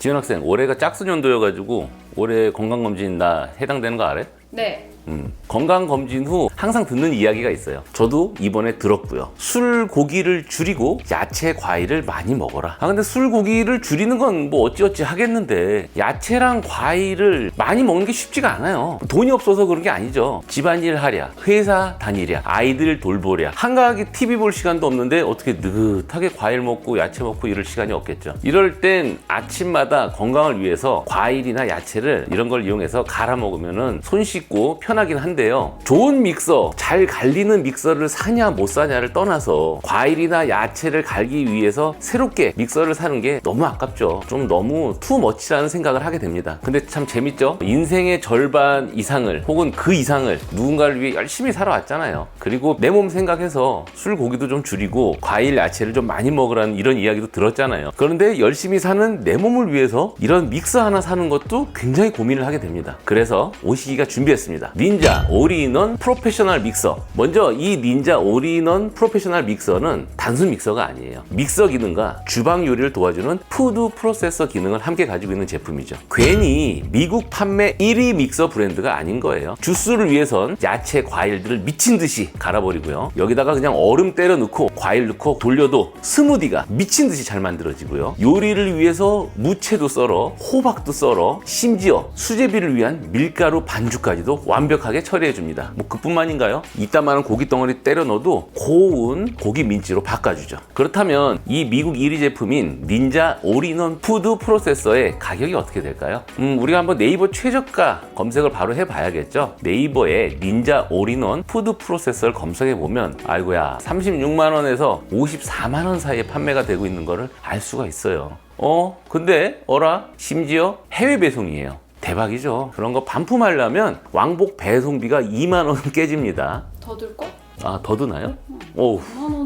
지현 학생 올해가 짝수년도여가지고 올해 건강검진 나 해당되는 거 알아요? 네. 음, 건강 검진 후 항상 듣는 이야기가 있어요. 저도 이번에 들었고요. 술, 고기를 줄이고 야채, 과일을 많이 먹어라. 아, 근데 술, 고기를 줄이는 건 뭐 어찌어찌 하겠는데 야채랑 과일을 많이 먹는 게 쉽지가 않아요. 돈이 없어서 그런 게 아니죠. 집안일 하랴, 회사 다니랴, 아이들 돌보랴. 한가하게 TV 볼 시간도 없는데 어떻게 느긋하게 과일 먹고 야채 먹고 이럴 시간이 없겠죠. 이럴 땐 아침마다 건강을 위해서 과일이나 야채를 이런 걸 이용해서 갈아 먹으면은 손 씻고 편 하긴 한데요. 좋은 믹서, 잘 갈리는 믹서를 사냐 못 사냐를 떠나서 과일이나 야채를 갈기 위해서 새롭게 믹서를 사는 게 너무 아깝죠. 좀 너무 투머치라는 생각을 하게 됩니다. 근데 참 재밌죠? 인생의 절반 이상을 혹은 그 이상을 누군가를 위해 열심히 살아왔잖아요. 그리고 내 몸 생각해서 술, 고기도 좀 줄이고 과일, 야채를 좀 많이 먹으라는 이런 이야기도 들었잖아요. 그런데 열심히 사는 내 몸을 위해서 이런 믹서 하나 사는 것도 굉장히 고민을 하게 됩니다. 그래서 오시기가 준비했습니다. 닌자 올인원 프로페셔널 믹서. 먼저 이 닌자 올인원 프로페셔널 믹서는 단순 믹서가 아니에요. 믹서 기능과 주방 요리를 도와주는 푸드 프로세서 기능을 함께 가지고 있는 제품이죠. 괜히 미국 판매 1위 믹서 브랜드가 아닌 거예요. 주스를 위해선 야채, 과일들을 미친 듯이 갈아버리고요. 여기다가 그냥 얼음 때려 넣고 과일 넣고 돌려도 스무디가 미친 듯이 잘 만들어지고요. 요리를 위해서 무채도 썰어, 호박도 썰어, 심지어 수제비를 위한 밀가루 반죽까지도 완벽 하게 처리해 줍니다. 뭐 그뿐만인가요? 이따만한 고기 덩어리 때려 넣어도 고운 고기 민지로 바꿔주죠. 그렇다면 이 미국 1위 제품인 닌자 올인원 푸드 프로세서의 가격이 어떻게 될까요? 음, 우리가 한번 네이버 최저가 검색을 바로 해봐야겠죠. 네이버에 닌자 올인원 푸드 프로세서를 검색해 보면 아이고야 36만 원에서 54만 원 사이에 판매가 되고 있는 거를 알 수가 있어요. 어? 근데 어라? 심지어 해외 배송이에요. 대박이죠. 그런 거 반품하려면 왕복 배송비가 2만 원 깨집니다. 더 들걸? 아, 더 드나요? 9만 원은 무슨.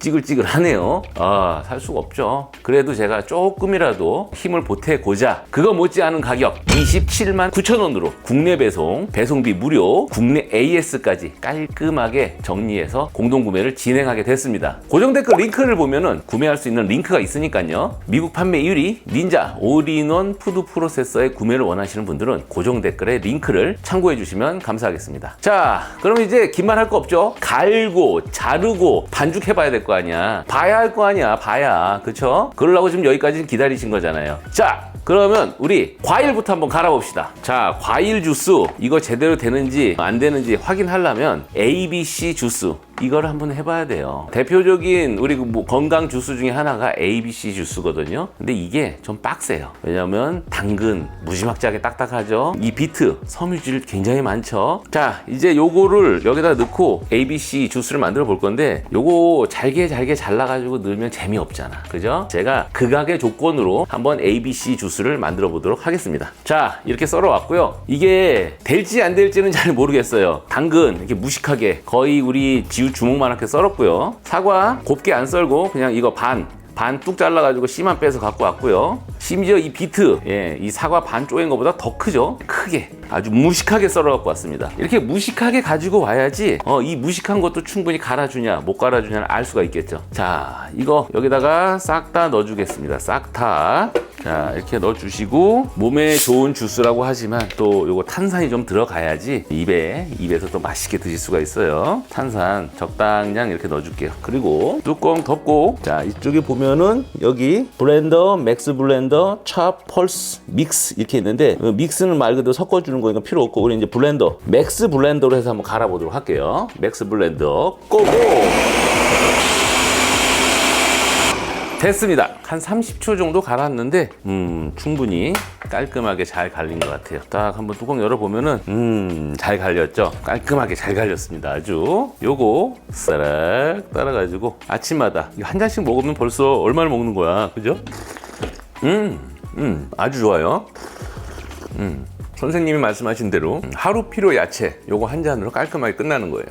찌글찌글하네요. 아, 살 수가 없죠. 그래도 제가 조금이라도 힘을 보태고자 그거 못지않은 가격 27만 9천 원으로 국내 배송, 배송비 무료, 국내 AS까지 깔끔하게 정리해서 공동 구매를 진행하게 됐습니다. 고정 댓글 링크를 보면은 구매할 수 있는 링크가 있으니까요. 미국 판매 1위 닌자 올인원 푸드 프로세서의 구매를 원하시는 분들은 고정 댓글에 링크를 참고해 주시면 감사하겠습니다. 자, 그럼 이제 긴말 할 거 없죠? 갈고, 자르고, 반죽해 봐야 될 거 아니야. 봐야 할 거 아니야. 봐야. 그쵸? 그러려고 지금 여기까지 기다리신 거잖아요. 자, 그러면 우리 과일부터 한번 갈아봅시다. 자, 과일 주스 이거 제대로 되는지 안 되는지 확인하려면 ABC 주스 이걸 한번 해봐야 돼요. 대표적인 우리 그뭐 건강 주스 중에 하나가 ABC 주스거든요. 근데 이게 좀 빡세요. 왜냐면 당근 무지막지하게 딱딱하죠. 이 비트 섬유질 굉장히 많죠. 자, 이제 요거를 여기다 넣고 ABC 주스를 만들어 볼 건데 요거 잘게 잘게 잘라가지고 넣으면 재미없잖아. 그죠? 제가 극악의 조건으로 한번 ABC 주스 를 만들어 보도록 하겠습니다. 자, 이렇게 썰어 왔고요. 이게 될지 안 될지는 잘 모르겠어요. 당근 이렇게 무식하게 거의 우리 지우 주먹만하게 썰었고요. 사과 곱게 안 썰고 그냥 이거 반 반뚝 잘라가지고 씨만 빼서 갖고 왔고요. 심지어 이 비트, 예, 이 사과 반 쪼갠 것보다 더 크죠? 크게. 아주 무식하게 썰어 갖고 왔습니다. 이렇게 무식하게 가지고 와야지, 어, 이 무식한 것도 충분히 갈아주냐, 못 갈아주냐를 알 수가 있겠죠. 자, 이거 여기다가 싹 다 넣어주겠습니다. 싹 다. 자, 이렇게 넣어주시고, 몸에 좋은 주스라고 하지만 또 요거 탄산이 좀 들어가야지 입에, 입에서 또 맛있게 드실 수가 있어요. 탄산 적당량 이렇게 넣어줄게요. 그리고 뚜껑 덮고, 자, 이쪽에 보면은 여기 블렌더, 맥스 블렌더, 찹, 펄스, 믹스 이렇게 있는데 어, 믹스는 말 그대로 섞어주는 거니까 필요 없고 우리 이제 블렌더, 맥스 블렌더로 해서 한번 갈아보도록 할게요. 맥스 블렌더 고고! 됐습니다. 한 30초 정도 갈았는데, 음, 충분히 깔끔하게 잘 갈린 것 같아요. 딱 한번 뚜껑 열어보면은, 음, 잘 갈렸죠? 깔끔하게 잘 갈렸습니다. 아주. 요거, 싹 따라가지고, 아침마다, 한 잔씩 먹으면 벌써 얼마나 먹는 거야. 그죠? 음, 음, 아주 좋아요. 음, 선생님이 말씀하신 대로, 음, 하루 필요 야채, 요거 한 잔으로 깔끔하게 끝나는 거예요.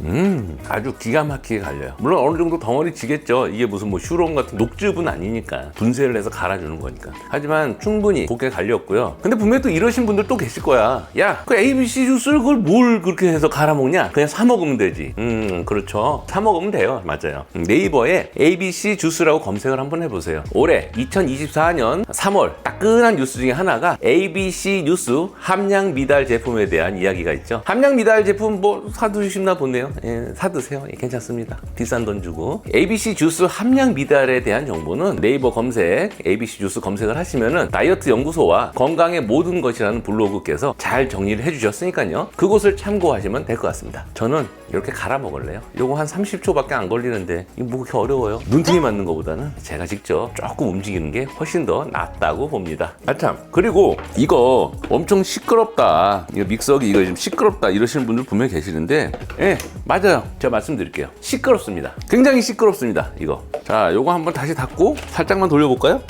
음, 아주 기가 막히게 갈려요. 물론 어느 정도 덩어리 지겠죠. 이게 무슨 뭐 슈롬 같은 녹즙은 아니니까. 분쇄를 해서 갈아주는 거니까. 하지만 충분히 곱게 갈렸고요. 근데 분명히 또 이러신 분들 또 계실 거야. 야, 그 ABC 주스를 그걸 뭘 그렇게 해서 갈아먹냐? 그냥 사 먹으면 되지. 음, 그렇죠. 사 먹으면 돼요. 맞아요. 음, 네이버에 ABC 주스라고 검색을 한번 해보세요. 올해 2024년 3월 따끈한 뉴스 중에 하나가 ABC 뉴스 함량 미달 제품에 대한 이야기가 있죠. 함량 미달 제품 뭐 사드시나 보네요. 예, 사 드세요. 예, 괜찮습니다. 비싼 돈 주고. ABC 주스 함량 미달에 대한 정보는 네이버 검색, ABC 주스 검색을 하시면은 다이어트 연구소와 건강의 모든 것이라는 블로그께서 잘 정리를 해주셨으니까요. 그곳을 참고하시면 될 것 같습니다. 저는 이렇게 갈아 먹을래요. 요거 한 30초밖에 안 걸리는데 이거 뭐 그렇게 어려워요. 눈팅이 맞는 것보다는 제가 직접 조금 움직이는 게 훨씬 더 낫다고 봅니다. 아참 그리고 이거 엄청 시끄럽다. 이거 믹서기 이거 좀 시끄럽다 이러시는 분들 분명히 계시는데 예 맞아요. 제가 말씀드릴게요. 시끄럽습니다. 굉장히 시끄럽습니다. 이거 자 요거 한번 다시 닫고 살짝만 돌려볼까요?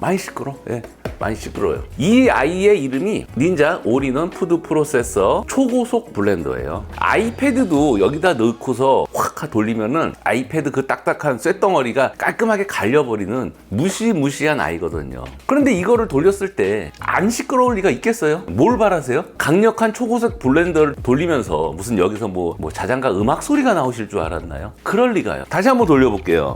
많이 시끄러. 예. 많이 시끄러워요. 이 아이의 이름이 닌자 올인원 푸드 프로세서 초고속 블렌더예요. 아이패드도 여기다 넣고서 확 돌리면은 아이패드 그 딱딱한 쇳덩어리가 깔끔하게 갈려버리는 무시무시한 아이거든요. 그런데 이거를 돌렸을 때 안 시끄러울 리가 있겠어요? 뭘 바라세요? 강력한 초고속 블렌더를 돌리면서 무슨 여기서 뭐, 뭐 자장가 음악 소리가 나오실 줄 알았나요? 그럴 리가요. 다시 한번 돌려볼게요.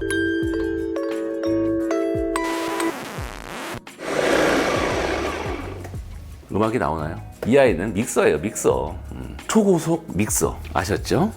음악이 나오나요? 이 아이는 믹서예요, 믹서. 음, 초고속 믹서. 아셨죠?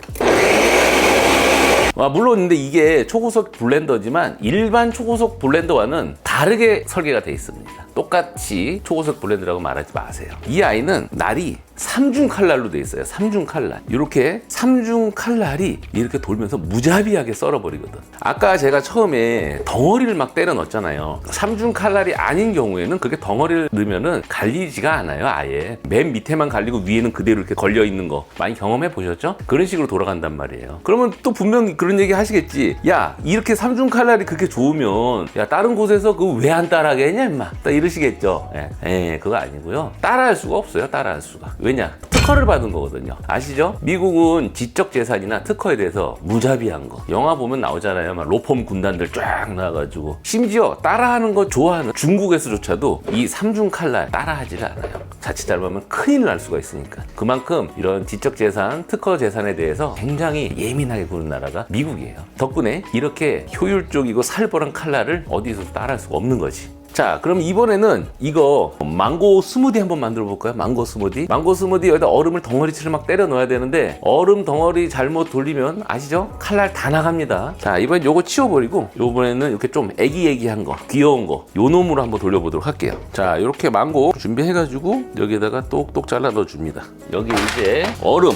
아, 물론 근데 이게 초고속 블렌더지만 일반 초고속 블렌더와는 다르게 설계가 되어 있습니다. 똑같이 초고속 블렌더라고 말하지 마세요. 이 아이는 날이 삼중 칼날로 되어 있어요. 삼중 칼날. 이렇게 삼중 칼날이 이렇게 돌면서 무자비하게 썰어버리거든. 아까 제가 처음에 덩어리를 막 때려 넣었잖아요. 삼중 칼날이 아닌 경우에는 그렇게 덩어리를 넣으면은 갈리지가 않아요. 아예. 맨 밑에만 갈리고 위에는 그대로 이렇게 걸려 있는 거 많이 경험해 보셨죠? 그런 식으로 돌아간단 말이에요. 그러면 또 분명히 그런 얘기 하시겠지. 야, 이렇게 삼중 칼날이 그렇게 좋으면 야, 다른 곳에서 그거 왜안 따라하겠냐, 임마. 딱 이러시겠죠. 예, 예, 그거 아니고요. 따라할 수가 없어요. 따라할 수가. 왜냐? 특허를 받은 거거든요. 아시죠? 미국은 지적 재산이나 특허에 대해서 무자비한 거. 영화 보면 나오잖아요. 막 로펌 군단들 쫙 나와가지고. 심지어 따라하는 거 좋아하는 중국에서조차도 이 삼중 칼날 따라하지를 않아요. 자칫 잘못하면 큰일 날 수가 있으니까. 그만큼 이런 지적 재산, 특허 재산에 대해서 굉장히 예민하게 구는 나라가 미국이에요. 덕분에 이렇게 효율적이고 살벌한 칼날을 어디서도 따라할 수가 없는 거지. 자, 그럼 이번에는 이거 망고 스무디 한번 만들어 볼까요? 망고 스무디. 망고 스무디 여기다 얼음을 덩어리치를 막 때려 넣어야 되는데 얼음 덩어리 잘못 돌리면 아시죠? 칼날 다 나갑니다. 자, 이번엔 요거 치워버리고 요번에는 이렇게 좀 애기애기한 거, 귀여운 거, 요 놈으로 한번 돌려보도록 할게요. 자, 이렇게 망고 준비해가지고 여기에다가 똑똑 잘라 넣어줍니다. 여기 이제 얼음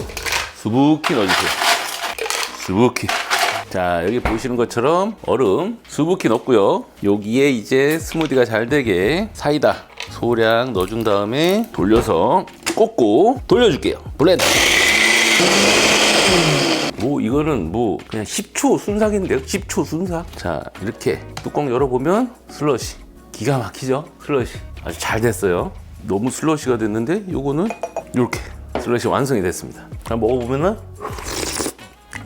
수북히 넣어주세요. 수북히. 자 여기 보시는 것처럼 얼음 수북히 넣고요. 여기에 이제 스무디가 잘 되게 사이다 소량 넣어준 다음에 돌려서 꽂고 돌려줄게요. 블렌더. 뭐 이거는 뭐 그냥 10초 순삭인데요? 10초 순삭? 자 이렇게 뚜껑 열어보면 슬러시. 기가 막히죠? 슬러시. 아주 잘 됐어요. 너무 슬러시가 됐는데 요거는 이렇게 슬러시 완성이 됐습니다. 자 먹어보면은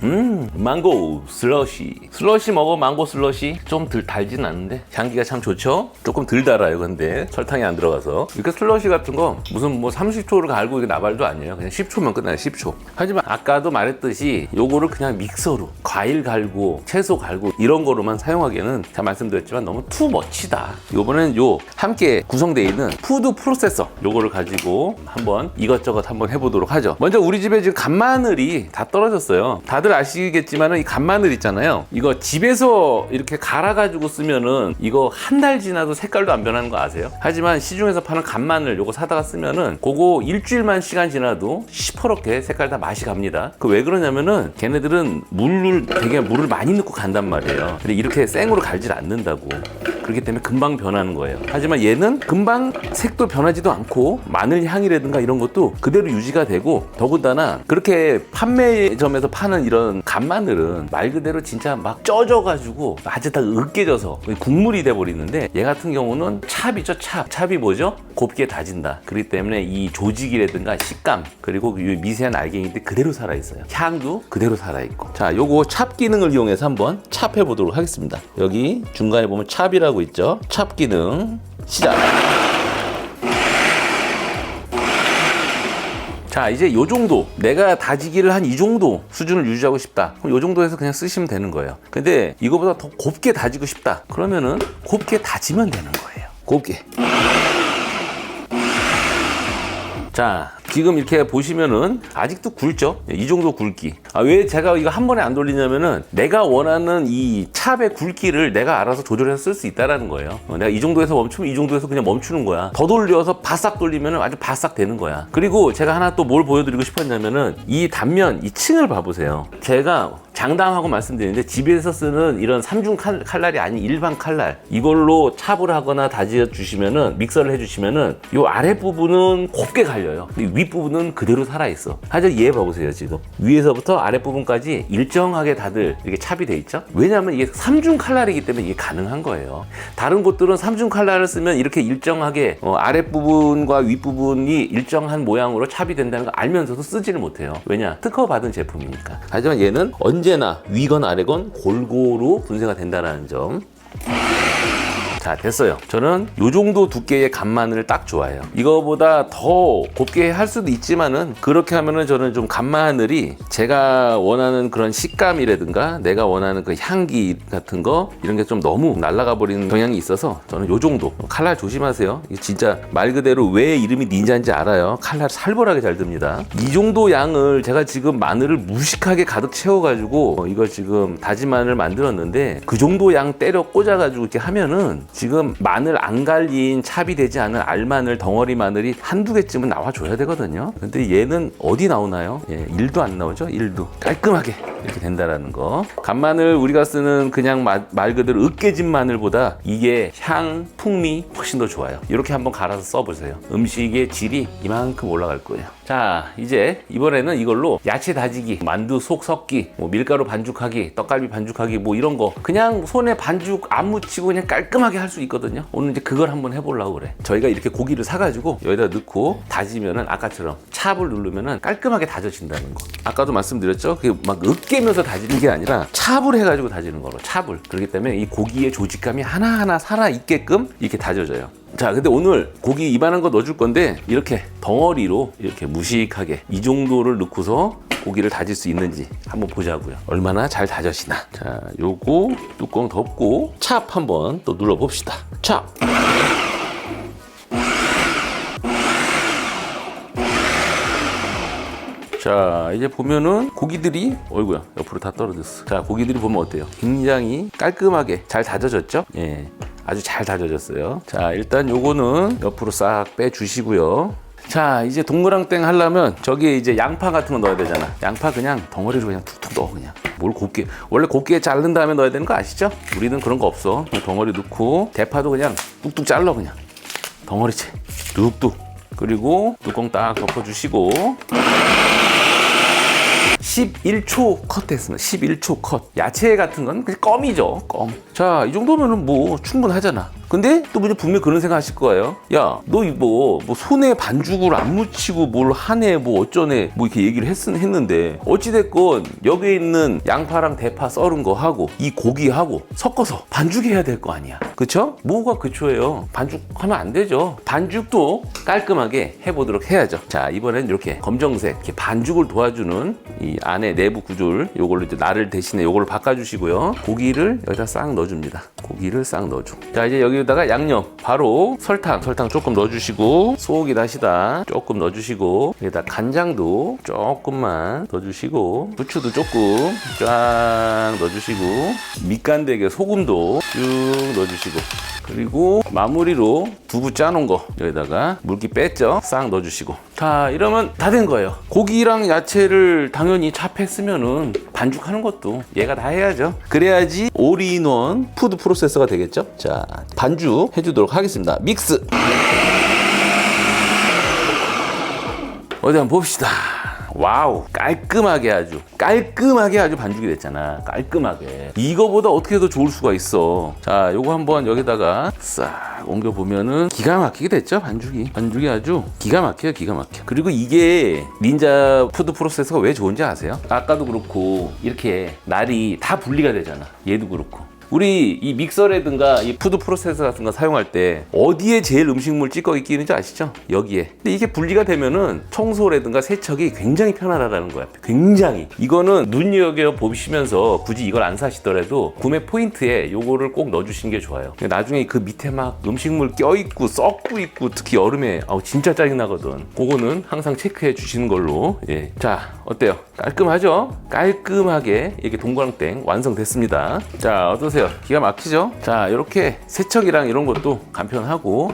음, 망고 슬러시. 슬러시 먹어, 망고 슬러시. 좀 덜 달진 않는데 향기가 참 좋죠? 조금 덜 달아요, 근데 설탕이 안 들어가서. 이렇게 슬러시 같은 거 무슨 뭐 30초를 갈고 이게 나발도 아니에요. 그냥 10초면 끝나요, 10초. 하지만 아까도 말했듯이 요거를 그냥 믹서로 과일 갈고 채소 갈고 이런 거로만 사용하기에는 제가 말씀드렸지만 너무 투머치다. 요번엔 요 함께 구성되어 있는 푸드 프로세서 요거를 가지고 한번 이것저것 한번 해보도록 하죠. 먼저 우리 집에 지금 간마늘이 다 떨어졌어요. 다들 아시겠지만 이 간마늘 있잖아요. 이거 집에서 이렇게 갈아가지고 쓰면은 이거 한 달 지나도 색깔도 안 변하는 거 아세요? 하지만 시중에서 파는 간마늘 요거 사다가 쓰면은 그거 일주일만 시간 지나도 시퍼렇게 색깔 다 맛이 갑니다. 그 왜 그러냐면은 걔네들은 물을 되게 물을 많이 넣고 간단 말이에요. 근데 이렇게 생으로 갈질 않는다고. 그렇기 때문에 금방 변하는 거예요. 하지만 얘는 금방 색도 변하지도 않고 마늘 향이라든가 이런 것도 그대로 유지가 되고 더군다나 그렇게 판매점에서 파는 이런 간마늘은 말 그대로 진짜 막 쪄져가지고 아주 다 으깨져서 국물이 돼버리는데 얘 같은 경우는 찹이죠 찹. 찹이 뭐죠? 곱게 다진다. 그렇기 때문에 이 조직이라든가 식감 그리고 이 미세한 알갱이들 그대로 살아있어요. 향도 그대로 살아있고. 자, 요거 찹 기능을 이용해서 한번 찹 해 보도록 하겠습니다. 여기 중간에 보면 찹이라고 있죠. 찹 기능 시작. 자 이제 요 정도. 내가 다지기를 한 이 정도 수준을 유지하고 싶다. 그럼 요 정도에서 그냥 쓰시면 되는 거예요. 근데 이거보다 더 곱게 다지고 싶다. 그러면은 곱게 다지면 되는 거예요. 곱게 자 지금 이렇게 보시면은 아직도 굵죠? 이 정도 굵기. 아, 왜 제가 이거 한 번에 안 돌리냐면은 내가 원하는 이 찹의 굵기를 내가 알아서 조절해서 쓸 수 있다라는 거예요. 어, 내가 이 정도에서 멈추면 이 정도에서 그냥 멈추는 거야. 더 돌려서 바싹 돌리면은 아주 바싹 되는 거야. 그리고 제가 하나 또 뭘 보여드리고 싶었냐면은 이 단면 이 층을 봐보세요. 제가 장담하고 말씀드리는데 집에서 쓰는 이런 삼중 칼- 칼날이 아닌 일반 칼날 이걸로 찹을 하거나 다져 주시면은 믹서를 해주시면은 이 아랫 부분은 곱게 갈려요. 근데 윗 부분은 그대로 살아 있어. 하여튼 얘 봐보세요 지금 위에서부터 아랫 부분까지 일정하게 다들 이렇게 찹이 돼 있죠. 왜냐하면 이게 삼중 칼날이기 때문에 이게 가능한 거예요. 다른 곳들은 삼중 칼날을 쓰면 이렇게 일정하게 어, 아랫 부분과 윗 부분이 일정한 모양으로 찹이 된다는 걸 알면서도 쓰지를 못해요. 왜냐 특허 받은 제품이니까. 하지만 얘는 언제나 위건 아래건 골고루 분쇄가 된다는 점. 자 됐어요. 저는 요 정도 두께의 간마늘을 딱 좋아해요. 이거보다 더 곱게 할 수도 있지만은 그렇게 하면은 저는 좀 간마늘이 제가 원하는 그런 식감이라든가 내가 원하는 그 향기 같은 거 이런 게 좀 너무 날아가 버리는 경향이 있어서 저는 요 정도. 칼날 조심하세요. 진짜 말 그대로 왜 이름이 닌자인지 알아요. 칼날 살벌하게 잘 듭니다. 이 정도 양을 제가 지금 마늘을 무식하게 가득 채워가지고 어, 이걸 지금 다진 마늘 만들었는데 그 정도 양 때려 꽂아가지고 이렇게 하면은 지금 마늘 안 갈린 찹이 되지 않은 알마늘 덩어리 마늘이 한두 개쯤은 나와줘야 되거든요. 근데 얘는 어디 나오나요? 예, 1도 안 나오죠? 1도. 깔끔하게 이렇게 된다라는 거. 간마늘 우리가 쓰는 그냥 마- 말 그대로 으깨진 마늘보다 이게 향, 풍미 훨씬 더 좋아요. 이렇게 한번 갈아서 써보세요. 음식의 질이 이만큼 올라갈 거예요 자 이제 이번에는 이걸로 야채 다지기 만두 속 섞기 뭐 밀가루 반죽하기 떡갈비 반죽하기 뭐 이런 거 그냥 손에 반죽 안 묻히고 그냥 깔끔하게 할 수 있거든요. 오늘 이제 그걸 한번 해보려고 그래. 저희가 이렇게 고기를 사가지고 여기다 넣고 다지면은 아까처럼 찹을 누르면은 깔끔하게 다져진다는 거. 아까도 말씀드렸죠? 그게 막 으깨면서 다지는 게 아니라 찹을 해가지고 다지는 거로 찹을. 그렇기 때문에 이 고기의 조직감이 하나하나 살아 있게끔 이렇게 다져져요 자, 근데 오늘 고기 이만한 거 넣어줄 건데 이렇게 덩어리로 이렇게 무식하게 이 정도를 넣고서 고기를 다질 수 있는지 한번 보자고요. 얼마나 잘 다져지나. 자, 요거 뚜껑 덮고 찹 한번 또 눌러 봅시다. 찹. 자 이제 보면은 고기들이 어이구야 옆으로 다 떨어졌어 자 고기들이 보면 어때요 굉장히 깔끔하게 잘 다져졌죠 예 아주 잘 다져졌어요. 자 일단 요거는 옆으로 싹 빼주시고요. 자 이제 동그랑땡 하려면 저기에 이제 양파 같은 거 넣어야 되잖아. 양파 그냥 덩어리로 그냥 툭툭 넣어 그냥. 뭘 곱게. 원래 곱게 자른 다음에 넣어야 되는 거 아시죠? 우리는 그런 거 없어. 덩어리 넣고 대파도 그냥 뚝뚝 잘라 그냥. 덩어리째 뚝뚝. 그리고 뚜껑 딱 덮어주시고. 11초 컷 했습니다. 11초 컷. 야채 같은 건 껌이죠. 껌. 자, 이 정도면은 뭐 충분하잖아. 근데 또 분명 히 그런 생각 하실 거예요. 야, 너 이거 뭐 손에 반죽을 안 묻히고 뭘 하네, 뭐 어쩌네, 뭐 이렇게 얘기를 했, 했는데 어찌됐건 여기에 있는 양파랑 대파 썰은 거 하고 이 고기하고 섞어서 반죽해야 될 거 아니야. 그쵸? 뭐가 그초예요. 반죽하면 안 되죠. 반죽도 깔끔하게 해보도록 해야죠. 자, 이번엔 이렇게 검정색 이렇게 반죽을 도와주는 이 안에 내부 구조를 요걸로 이제 나를 대신에 요걸로 바꿔주시고요. 고기를 여기다 싹 넣어 줍니다. 고기를 싹 넣어줘. 자, 이제 여기다가 양념 바로 설탕, 설탕 조금 넣어주시고 소고기 다시다 조금 넣어주시고 여기다 간장도 조금만 넣어주시고 부추도 조금 쫙 넣어주시고 밑간되게 소금도 쭉 넣어주시고 그리고 마무리로 두부 짜놓은 거 여기다가 물기 뺐죠? 싹 넣어주시고. 자 이러면 다 된 거예요. 고기랑 야채를 당연히 차패했으면은 반죽하는 것도 얘가 다 해야죠. 그래야지 올인원 푸드 프로세서가 되겠죠? 자 반죽 해주도록 하겠습니다. 믹스. 어디 한번 봅시다. 와우 깔끔하게 아주 깔끔하게 아주 반죽이 됐잖아. 깔끔하게. 이거보다 어떻게 더 좋을 수가 있어? 자 요거 한번 여기다가 싹 옮겨 보면은 기가 막히게 됐죠 반죽이. 반죽이 아주 기가 막혀요 기가 막혀. 그리고 이게 닌자 푸드 프로세서가 왜 좋은지 아세요? 아까도 그렇고 이렇게 날이 다 분리가 되잖아. 얘도 그렇고 우리 이 믹서라든가 이 푸드 프로세서 같은 거 사용할 때 어디에 제일 음식물 찌꺼기 끼는지 아시죠? 여기에. 근데 이게 분리가 되면은 청소라든가 세척이 굉장히 편하다라는 거야. 굉장히. 이거는 눈여겨 보시면서 굳이 이걸 안 사시더라도 구매 포인트에 요거를 꼭 넣어주시는 게 좋아요. 나중에 그 밑에 막 음식물 껴있고 썩고 있고 특히 여름에 아우 진짜 짜증나거든. 그거는 항상 체크해 주시는 걸로. 예. 자, 어때요? 깔끔하죠? 깔끔하게 이렇게 동그랑땡 완성됐습니다. 자, 어떠세요? 기가 막히죠? 자, 이렇게 세척이랑 이런 것도 간편하고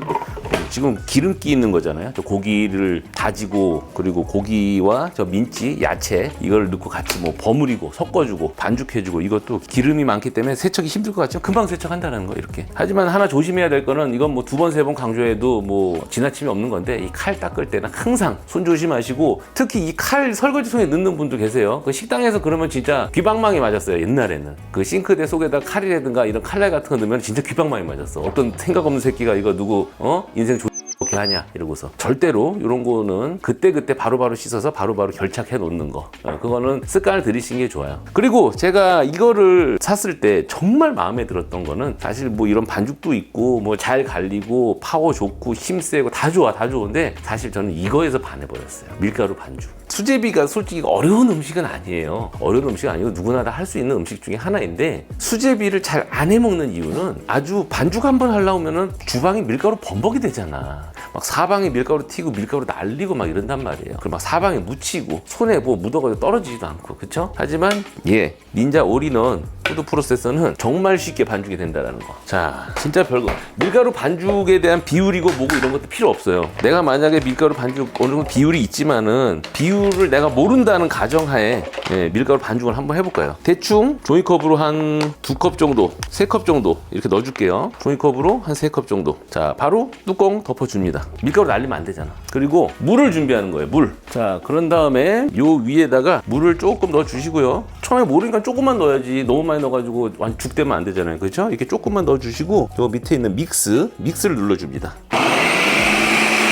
지금 기름기 있는 거잖아요. 저 고기를 다지고 그리고 고기와 저 민지, 야채 이걸 넣고 같이 뭐 버무리고 섞어주고 반죽해주고 이것도 기름이 많기 때문에 세척이 힘들 것 같죠? 금방 세척한다는 거 이렇게. 하지만 하나 조심해야 될 거는 이건 뭐 두 번 세 번 강조해도 뭐 지나침이 없는 건데 이 칼 닦을 때는 항상 손 조심하시고 특히 이 칼 설거지통에 넣는 분도 계세요. 그 식당에서 그러면 진짜 귀방망이 맞았어요 옛날에는. 그 싱크대 속에다 칼이라든가 이런 칼날 같은 거 넣으면 진짜 귀방망이 맞았어. 어떤 생각 없는 새끼가 이거 누구 어 인생 조... 어떻게 하냐 이러고서 절대로 이런 거는 그때 그때 바로바로 씻어서 바로바로 결착해 놓는 거. 어, 그거는 습관을 들이시는 게 좋아요. 그리고 제가 이거를 샀을 때 정말 마음에 들었던 거는 사실 뭐 이런 반죽도 있고 뭐 잘 갈리고 파워 좋고 힘 세고 다 좋아 다 좋은데 사실 저는 이거에서 반해버렸어요. 밀가루 반죽. 수제비가 솔직히 어려운 음식은 아니에요. 어려운 음식이 아니고 누구나 다 할 수 있는 음식 중에 하나인데 수제비를 잘 안 해먹는 이유는 아주 반죽 한 번 하려면은 주방이 밀가루 범벅이 되잖아 막 사방에 밀가루 튀고 밀가루 날리고 막 이런단 말이에요. 그리고 막 사방에 묻히고 손에 뭐 묻어가지고 떨어지지도 않고 그쵸? 하지만 예 닌자 올인원 푸드 프로세서는 정말 쉽게 반죽이 된다는 거. 자 진짜 별거. 밀가루 반죽에 대한 비율이고 뭐고 이런 것도 필요 없어요. 내가 만약에 밀가루 반죽 어느 정도 비율이 있지만은 비율을 내가 모른다는 가정하에 예, 밀가루 반죽을 한번 해볼까요? 대충 종이컵으로 한 두 컵 정도, 세 컵 정도 이렇게 넣어줄게요. 종이컵으로 한 세 컵 정도. 자 바로 뚜껑 덮어줍니다. 밀가루 날리면 안 되잖아. 그리고 물을 준비하는 거예요. 물. 자 그런 다음에 요 위에다가 물을 조금 넣어 주시고요. 처음에 모르니까 조금만 넣어야지. 너무 많이 넣어가지고 완전 죽되면 안 되잖아요. 그렇죠? 이렇게 조금만 넣어 주시고 요 밑에 있는 믹스, 믹스를 눌러 줍니다.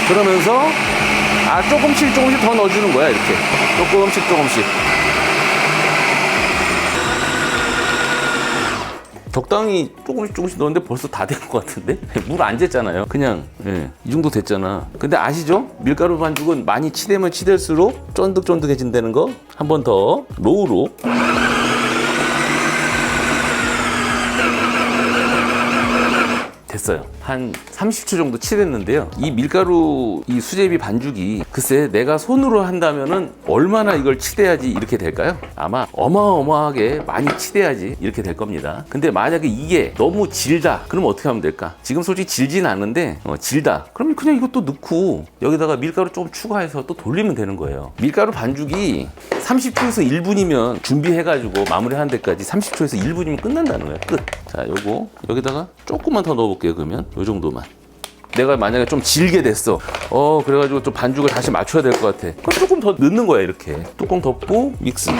그러면서 아 조금씩 조금씩 더 넣어주는 거야 이렇게 조금씩 조금씩 적당히 조금씩 조금씩 넣었는데 벌써 다 된 것 같은데? 물 안 쟀잖아요. 그냥 예, 이 정도 됐잖아. 근데 아시죠? 밀가루 반죽은 많이 치대면 치댈수록 쫀득쫀득해진다는 거 한 번 더 로우로. 됐어요. 한 30초 정도 치댔는데요. 이 밀가루 이 수제비 반죽이 글쎄 내가 손으로 한다면은 얼마나 이걸 치대야지 이렇게 될까요? 아마 어마어마하게 많이 치대야지 이렇게 될 겁니다. 근데 만약에 이게 너무 질다. 그러면 어떻게 하면 될까? 지금 솔직히 질진 않는데 어, 질다. 그러면 그냥 이것도 넣고 여기다가 밀가루 조금 추가해서 또 돌리면 되는 거예요. 밀가루 반죽이 30초에서 1분이면 준비해가지고 마무리하는 데까지 30초에서 1분이면 끝난다는 거예요. 끝. 자, 요거 여기다가 조금만 더 넣어볼게요. 그러면 요 정도만. 내가 만약에 좀 질게 됐어. 어, 그래가지고 좀 반죽을 다시 맞춰야 될 것 같아. 그럼 조금 더 넣는 거야, 이렇게. 뚜껑 덮고 믹스.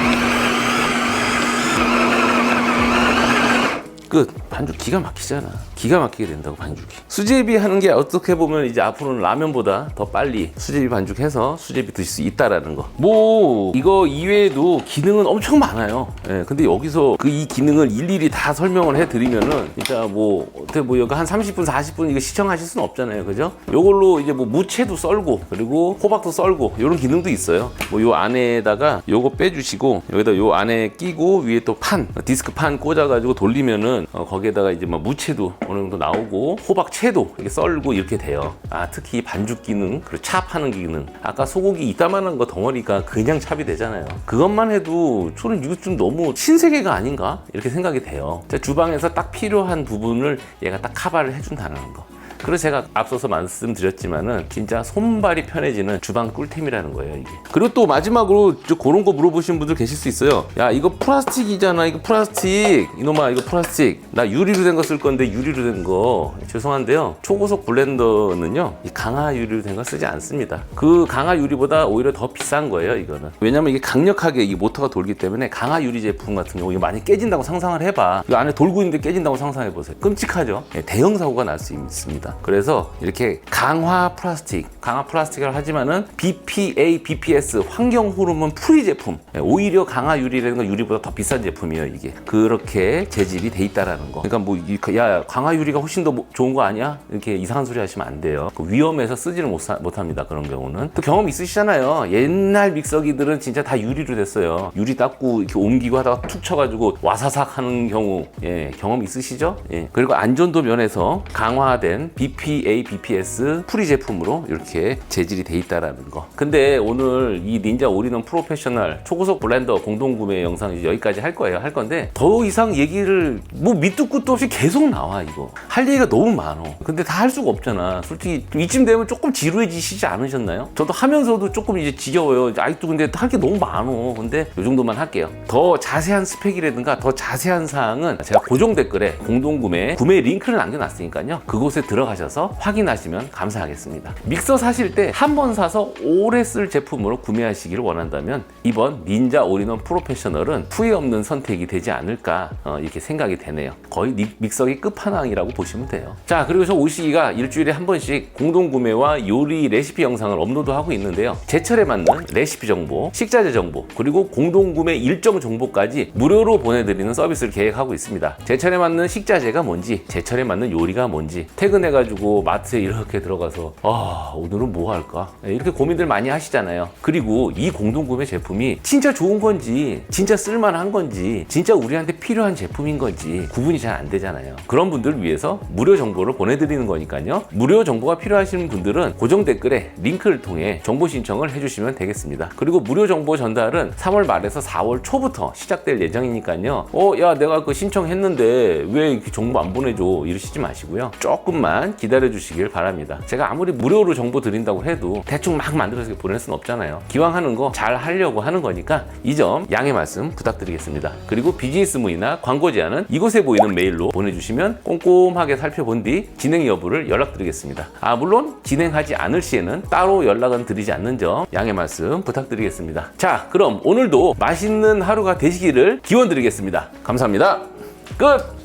끝. 반죽 기가 막히잖아. 기가 막히게 된다고 반죽이. 수제비 하는 게 어떻게 보면 이제 앞으로는 라면보다 더 빨리 수제비 반죽해서 수제비 드실 수 있다라는 거. 뭐 이거 이외에도 기능은 엄청 많아요. 예, 근데 여기서 그 이 기능을 일일이 다 설명을 해드리면은 진짜 뭐 어떻게 뭐 여기 한 30분 40분 이거 시청하실 수는 없잖아요, 그죠? 요걸로 이제 뭐 무채도 썰고 그리고 호박도 썰고 이런 기능도 있어요. 뭐 요 안에다가 요거 빼주시고 여기다 요 안에 끼고 위에 또 판 디스크 판 꽂아가지고 돌리면은 어, 거기에다가 이제 뭐 무채도 어느 정도 나오고 호박채도 이렇게 썰고 이렇게 돼요. 아 특히 이 반죽 기능 그리고 찹하는 기능 아까 소고기 이따만한 거 덩어리가 그냥 찹이 되잖아요. 그것만 해도 저는 이거 좀 너무 신세계가 아닌가 이렇게 생각이 돼요. 자, 주방에서 딱 필요한 부분을 얘가 딱 커버를 해준다는 거. 그래서 제가 앞서서 말씀드렸지만은 진짜 손발이 편해지는 주방 꿀템이라는 거예요 이게. 그리고 또 마지막으로 저 그런 거 물어보시는 분들 계실 수 있어요. 야 이거 플라스틱이잖아 이거 플라스틱 이놈아 이거 플라스틱 나 유리로 된 거 쓸 건데 유리로 된 거 죄송한데요 초고속 블렌더는요 이 강화 유리로 된 거 쓰지 않습니다. 그 강화 유리보다 오히려 더 비싼 거예요 이거는. 왜냐면 이게 강력하게 이 모터가 돌기 때문에 강화 유리 제품 같은 경우 이거 많이 깨진다고 상상을 해봐. 이거 안에 돌고 있는데 깨진다고 상상해 보세요. 끔찍하죠. 예, 대형 사고가 날 수 있습니다. 그래서 이렇게 강화 플라스틱, 강화 플라스틱을 하지만은 BPA, BPS 환경 호르몬 프리 제품. 예, 오히려 강화 유리라는 건 유리보다 더 비싼 제품이에요 이게. 그렇게 재질이 돼 있다라는 거. 그러니까 뭐야 강화 유리가 훨씬 더 뭐- 좋은 거 아니야? 이렇게 이상한 소리 하시면 안 돼요. 그 위험해서 쓰지를 못, 사- 못합니다. 그런 경우는. 또 경험 있으시잖아요. 옛날 믹서기들은 진짜 다 유리로 됐어요. 유리 닦고 이렇게 옮기고 하다가 툭 쳐가지고 와사삭 하는 경우, 예, 경험 있으시죠? 예. 그리고 안전도 면에서 강화된 BPA, BPS 프리 제품으로 이렇게 재질이 돼 있다라는 거. 근데 오늘 이 닌자 올인원 프로페셔널 초고속 블렌더 공동 구매 영상 이제 여기까지 할 거예요. 할 건데 더 이상 얘기를 뭐 밑도 끝도 없이 계속 나와 이거. 할 얘기가 너무 많어. 근데 다 할 수가 없잖아. 솔직히 좀 이쯤 되면 조금 지루해지시지 않으셨나요? 저도 하면서도 조금 이제 지겨워요. 아직도 근데 할 게 너무 많어. 근데 이 정도만 할게요. 더 자세한 스펙이라든가 더 자세한 사항은 제가 고정 댓글에 공동 구매 구매 링크를 남겨놨으니까요. 그곳에 들어가 셔서 확인하시면 감사하겠습니다. 믹서 사실 때 한 번 사서 오래 쓸 제품으로 구매하시기를 원한다면 이번 닌자 올인원 프로페셔널은 후회 없는 선택이 되지 않을까 어, 이렇게 생각이 되네요. 거의 닉- 믹서기 끝판왕이라고 보시면 돼요. 자 그리고 저 오시기가 일주일에 한 번씩 공동 구매와 요리 레시피 영상을 업로드하고 있는데요. 제철에 맞는 레시피 정보, 식자재 정보, 그리고 공동 구매 일정 정보까지 무료로 보내드리는 서비스를 계획하고 있습니다. 제철에 맞는 식자재가 뭔지, 제철에 맞는 요리가 뭔지, 퇴근해가 지고 마트에 이렇게 들어가서 아 오늘은 뭐 할까 네, 이렇게 고민들 많이 하시잖아요. 그리고 이 공동 구매 제품이 진짜 좋은 건지, 진짜 쓸만한 건지, 진짜 우리한테 필요한 제품인 건지 구분이 잘 안 되잖아요. 그런 분들을 위해서 무료 정보를 보내드리는 거니까요. 무료 정보가 필요하신 분들은 고정 댓글에 링크를 통해 정보 신청을 해주시면 되겠습니다. 그리고 무료 정보 전달은 3월 말에서 4월 초부터 시작될 예정이니까요. 어, 야, 내가 그 신청했는데 왜 이렇게 정보 안 보내줘? 이러시지 마시고요. 조금 만 기다려 주시길 바랍니다. 제가 아무리 무료로 정보 드린다고 해도 대충 막 만들어서 보낼 수는 없잖아요. 기왕 하는 거 잘 하려고 하는 거니까 이 점 양해 말씀 부탁드리겠습니다. 그리고 비즈니스 문의나 광고 제안은 이곳에 보이는 메일로 보내주시면 꼼꼼하게 살펴본 뒤 진행 여부를 연락드리겠습니다. 아 물론 진행하지 않을 시에는 따로 연락은 드리지 않는 점 양해 말씀 부탁드리겠습니다. 자 그럼 오늘도 맛있는 하루가 되시기를 기원드리겠습니다. 감사합니다. 끝!